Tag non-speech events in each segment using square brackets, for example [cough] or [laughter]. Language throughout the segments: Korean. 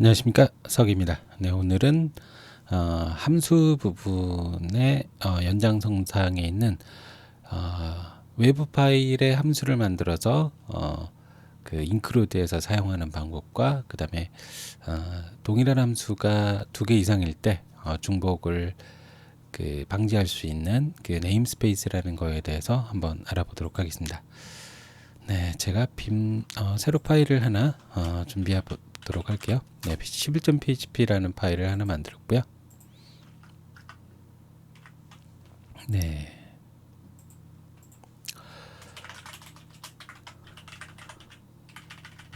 안녕하십니까 석입니다. 네 오늘은 어, 함수 부분의 어, 연장선상에 있는 어, 외부 파일의 함수를 만들어서 어, 그 include에서 사용하는 방법과 그 다음에 어, 동일한 함수가 두 개 이상일 때 어, 중복을 그 방지할 수 있는 그 네임스페이스라는 거에 대해서 한번 알아보도록 하겠습니다. 네, 제가 빔 어, 세로 파일을 하나 어, 준비해 보도록 할게요. 네, 11.php라는 파일을 하나 만들었고요. 네.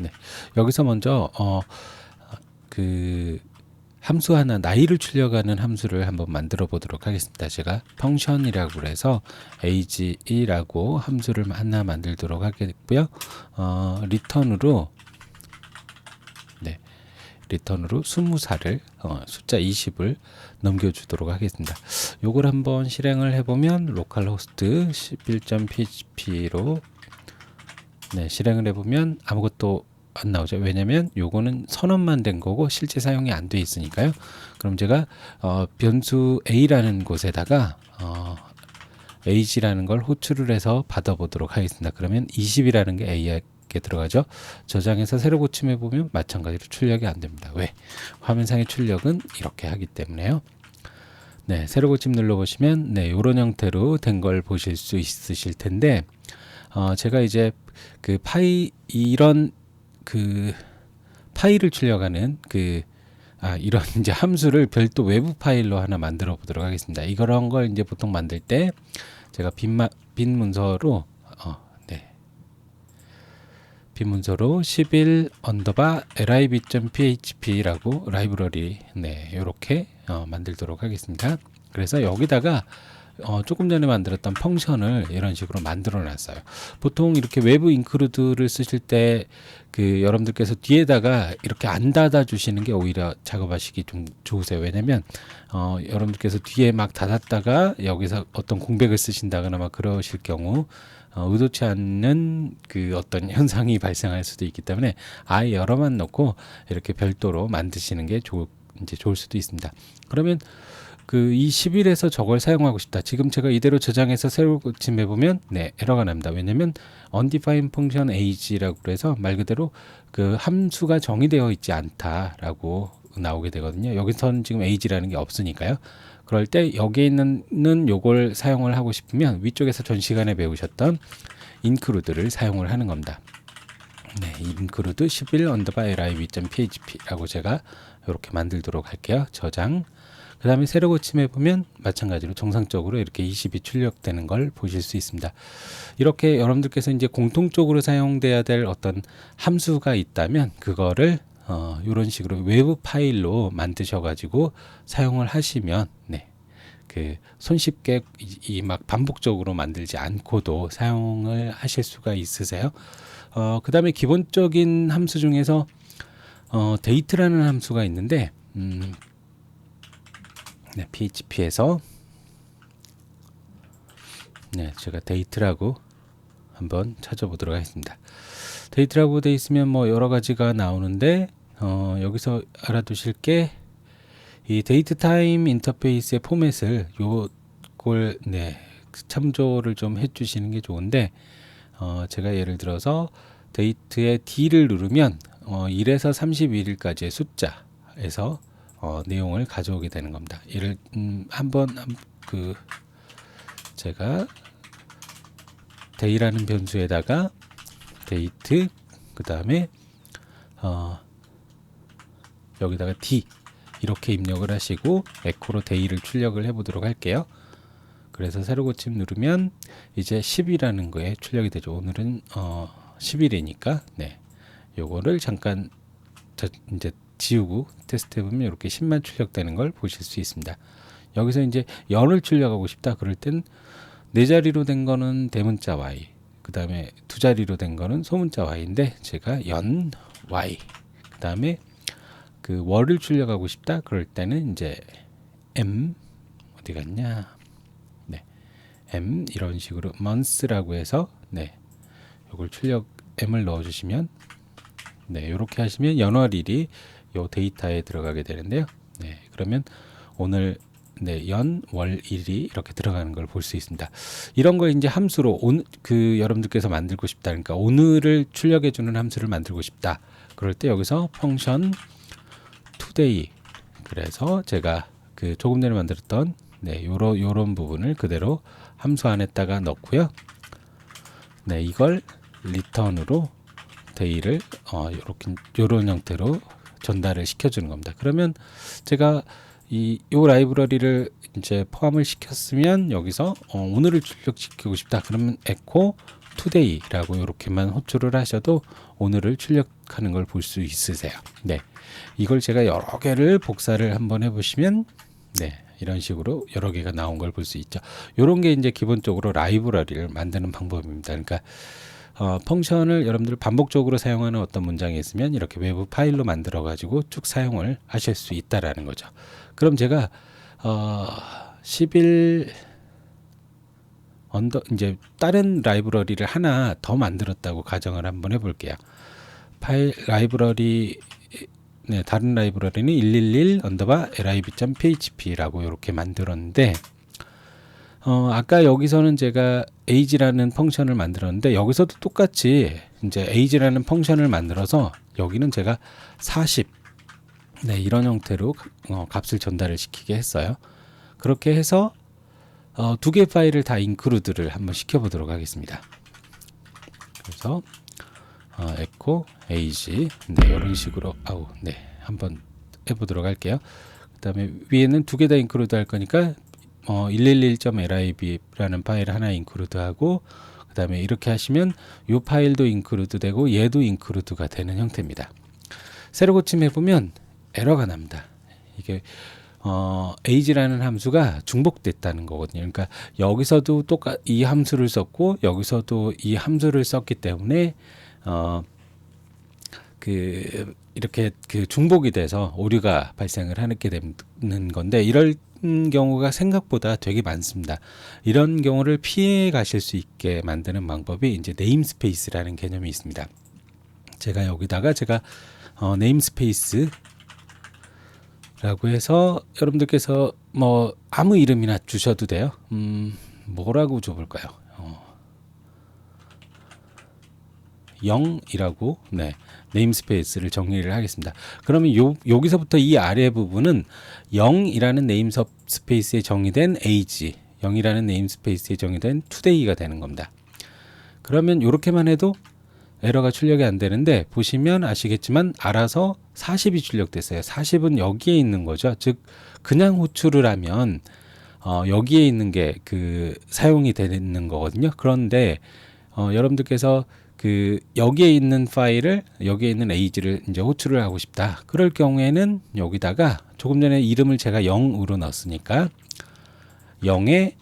네. 여기서 먼저 어 그 함수 하나 나이를 출력하는 함수를 한번 만들어 보도록 하겠습니다. 제가 펑션이라고 그래서 age라고 함수를 하나 만들도록 하겠고요. 어 리턴으로 네. 리턴으로 20살을 어, 숫자 20을 넘겨주도록 하겠습니다. 요걸 한번 실행을 해보면 로컬호스트 11.php로 네, 실행을 해보면 아무것도 안 나오죠. 왜냐면 요거는 선언만 된 거고 실제 사용이 안 돼 있으니까요. 그럼 제가 어, 변수 a라는 곳에다가 어, age라는 걸 호출을 해서 받아보도록 하겠습니다. 그러면 20이라는 게 a에 들어가죠. 저장해서 새로 고침해 보면 마찬가지로 출력이 안 됩니다. 왜? 화면상의 출력은 이렇게 하기 때문에요. 네, 새로 고침 눌러 보시면 네, 이런 형태로 된 걸 보실 수 있으실 텐데 어, 제가 이제 그 파이 이런 그 파일을 출력하는 그 아, 이런 [laughs] 이제 함수를 별도 외부 파일로 하나 만들어 보도록 하겠습니다. 이런 걸 이제 보통 만들 때 제가 빈마, 빈 문서로. 빈 문서로 11 언더바 lib.php라고 라이브러리 네, 요렇게 어, 만들도록 하겠습니다. 그래서 여기다가 어, 조금 전에 만들었던 펑션을 이런 식으로 만들어 놨어요. 보통 이렇게 외부 인크루드를 쓰실 때 그 여러분들께서 뒤에다가 이렇게 안 닫아 주시는 게 오히려 작업하시기 좀 좋으세요. 왜냐면 어, 여러분들께서 뒤에 막 닫았다가 여기서 어떤 공백을 쓰신다거나 막 그러실 경우 어, 의도치 않는 그 어떤 [laughs] 현상이 발생할 수도 있기 때문에 아예 여러만 넣고 이렇게 별도로 만드시는 게 좋, 이제 좋을 수도 있습니다. 그러면 그이 10일에서 저걸 사용하고 싶다. 지금 제가 이대로 저장해서 새로 고침해 보면 네 에러가 납니다. 왜냐면 undefined function age라고 그래서 말 그대로 그 함수가 정의되어 있지 않다라고 나오게 되거든요. 여기서는 지금 age라는 게 없으니까요. 그럴 때 여기에 있는 요걸 사용을 하고 싶으면 위쪽에서 전 시간에 배우셨던 include를 사용을 하는 겁니다. 네, include 11 underbar lib.php라고 제가 이렇게 만들도록 할게요. 저장. 그 다음에 세로 고침해 보면 마찬가지로 정상적으로 이렇게 20이 출력되는 걸 보실 수 있습니다. 이렇게 여러분들께서 이제 공통적으로 사용돼야 될 어떤 함수가 있다면 그거를 어, 이런 식으로 외부 파일로 만드셔 가지고 사용을 하시면 네. 그 손쉽게 이 막 반복적으로 만들지 않고도 사용을 하실 수가 있으세요. 어, 그 다음에 기본적인 함수 중에서 어, 데이트라는 함수가 있는데 음, 네, PHP에서 네, 제가 데이트라고 한번 찾아보도록 하겠습니다. 데이트라고 돼 있으면 뭐 여러 가지가 나오는데 어, 여기서 알아두실 게 이 데이트 타임 인터페이스의 포맷을 요걸 네, 참조를 좀 해주시는 게 좋은데 어, 제가 예를 들어서 데이트의 D를 누르면 어, 1에서 31일까지의 숫자에서 어, 내용을 가져오게 되는 겁니다. 예를 음, 한번 그 제가 데이라는 변수에다가 데이트 그 다음에 어, 여기다가 d 이렇게 입력을 하시고 에코로 데이를 출력을 해 보도록 할게요. 그래서 새로 고침 누르면 이제 10이라는 거에 출력이 되죠. 오늘은 어, 10일이니까 네, 요거를 잠깐 저, 이제 지우고 테스트 해보면 이렇게 10만 출력되는 걸 보실 수 있습니다. 여기서 이제 연을 출력하고 싶다 그럴 땐 네 자리로 된 거는 대문자 y 그 다음에 두 자리로 된 거는 소문자 y인데 제가 연 y. 그 다음에 그 월을 출력하고 싶다 그럴 때는 이제 m 어디 갔냐? 네. M 이런 식으로 months라고 해서 네. 요걸 출력 m을 넣어주시면 네 이렇게 하시면 연월 일이 요 데이터에 들어가게 되는데요. 네, 그러면 오늘 네, 연, 월, 일이 이렇게 들어가는 걸 볼 수 있습니다. 이런 걸 이제 함수로 온, 그 여러분들께서 만들고 싶다. 그러니까 오늘을 출력해 주는 함수를 만들고 싶다. 그럴 때 여기서 펑션 today 그래서 제가 그 조금 전에 만들었던 네, 요런 요런 부분을 그대로 함수 안에다가 넣고요. 네, 이걸 리턴으로 데이를 어 요렇게 요런 형태로 전달을 시켜 주는 겁니다. 그러면 제가 이요 라이브러리를 이제 포함을 시켰으면 여기서 어, 오늘을 출력시키고 싶다. 그러면 echo today라고 이렇게만 호출을 하셔도 오늘을 출력하는 걸 볼 수 있으세요. 네. 이걸 제가 여러 개를 복사를 한번 해 보시면 네. 이런 식으로 여러 개가 나온 걸 볼 수 있죠. 요런 게 이제 기본적으로 라이브러리를 만드는 방법입니다. 그러니까 어, 펑션을 여러분들 반복적으로 사용하는 어떤 문장이 있으면 이렇게 외부 파일로 만들어 가지고 쭉 사용을 하실 수 있다라는 거죠. 그럼 제가 어, 11 언더 이제 다른 라이브러리를 하나 더 만들었다고 가정을 한번 해볼게요. 파일 라이브러리 네, 다른 라이브러리는 111 언더바 lib.php라고 이렇게 만들었는데 어, 아까 여기서는 제가 age라는 펑션을 만들었는데 여기서도 똑같이 이제 age라는 펑션을 만들어서 여기는 제가 40 네, 이런 형태로 어, 값을 전달을 시키게 했어요. 그렇게 해서 어, 두 개 파일을 다 인크루드를 한번 시켜보도록 하겠습니다. 그래서 어, echo age 네, 이런 식으로 아우 네 한번 해보도록 할게요. 그다음에 위에는 두 개 다 인크루드 할 거니까 어, 111.lib라는 파일 하나 인크루드 하고 그 다음에 이렇게 하시면 이 파일도 인크루드 되고 얘도 인크루드가 되는 형태입니다. 새로 고침해 보면 에러가 납니다. 이게 어, age라는 함수가 중복됐다는 거거든요. 그러니까 여기서도 똑같 이 함수를 썼고 여기서도 이 함수를 썼기 때문에 어, 그 이렇게 그 중복이 돼서 오류가 발생을 하게 되는 건데 이럴 경우가 생각보다 되게 많습니다. 이런 경우를 피해 가실 수 있게 만드는 방법이 이제 네임스페이스라는 개념이 있습니다. 제가 여기다가 제가 어, 네임스페이스 라고 해서 여러분들께서 뭐 아무 이름이나 주셔도 돼요. 음, 뭐라고 줘볼까요? 어, 0이라고 네 네임스페이스를 정리를 하겠습니다. 그러면 요, 여기서부터 이 아래 부분은 0이라는 네임스페이스에 정의된 age, 0이라는 네임스페이스에 정의된 today가 되는 겁니다. 그러면 이렇게만 해도 에러가 출력이 안 되는데 보시면 아시겠지만 알아서 40이 출력됐어요. 40은 여기에 있는 거죠. 즉 그냥 호출을 하면 어, 여기에 있는 게 그 사용이 되는 거거든요. 그런데 어, 여러분들께서 그 여기에 있는 파일을 여기에 있는 에이지를 이제 호출을 하고 싶다. 그럴 경우에는 여기다가 조금 전에 이름을 제가 0으로 넣었으니까 0에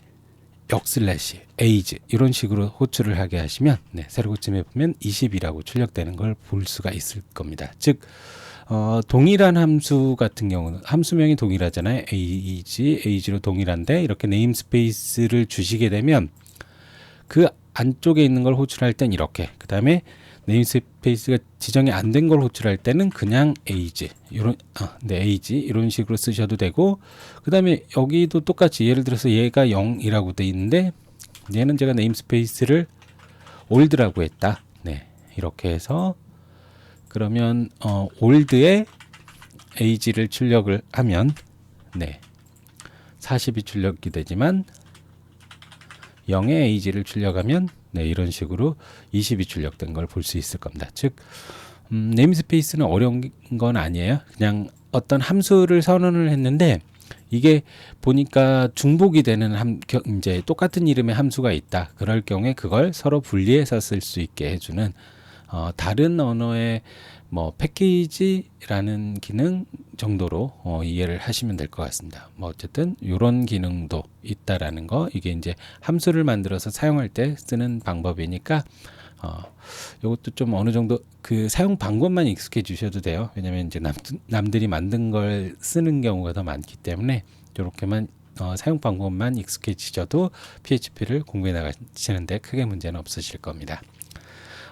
역슬래시 에이지 이런 식으로 호출을 하게 하시면 네, 세로 고침해 보면 20이라고 출력되는 걸 볼 수가 있을 겁니다. 즉 어, 동일한 함수 같은 경우는 함수명이 동일하잖아요. age, age로 동일한데 이렇게 네임스페이스를 주시게 되면 그 안쪽에 있는 걸 호출할 땐 이렇게 그 다음에 네임스페이스가 지정이 안 된 걸 호출할 때는 그냥 age 이런 아, 네 age 이런 식으로 쓰셔도 되고 그 다음에 여기도 똑같이 예를 들어서 얘가 0이라고 돼 있는데 얘는 제가 네임스페이스를 올드라고 했다. 네 이렇게 해서 그러면 어, 올드에 age를 출력을 하면 네 40이 출력이 되지만 0의 age를 출력하면 네, 이런 식으로 20이 출력된 걸 볼 수 있을 겁니다. 즉 음, 네임스페이스는 어려운 건 아니에요. 그냥 어떤 함수를 선언을 했는데 이게 보니까 중복이 되는 함, 이제 똑같은 이름의 함수가 있다. 그럴 경우에 그걸 서로 분리해서 쓸 수 있게 해주는 어, 다른 언어의 뭐 패키지라는 기능 정도로 어, 이해를 하시면 될 것 같습니다. 뭐 어쨌든 이런 기능도 있다라는 거 이게 이제 함수를 만들어서 사용할 때 쓰는 방법이니까 어, 이것도 좀 어느 정도 그 사용 방법만 익숙해 주셔도 돼요. 왜냐면 이제 남, 남들이 만든 걸 쓰는 경우가 더 많기 때문에 이렇게만 어, 사용 방법만 익숙해지셔도 PHP를 공부해 나가시는데 크게 문제는 없으실 겁니다.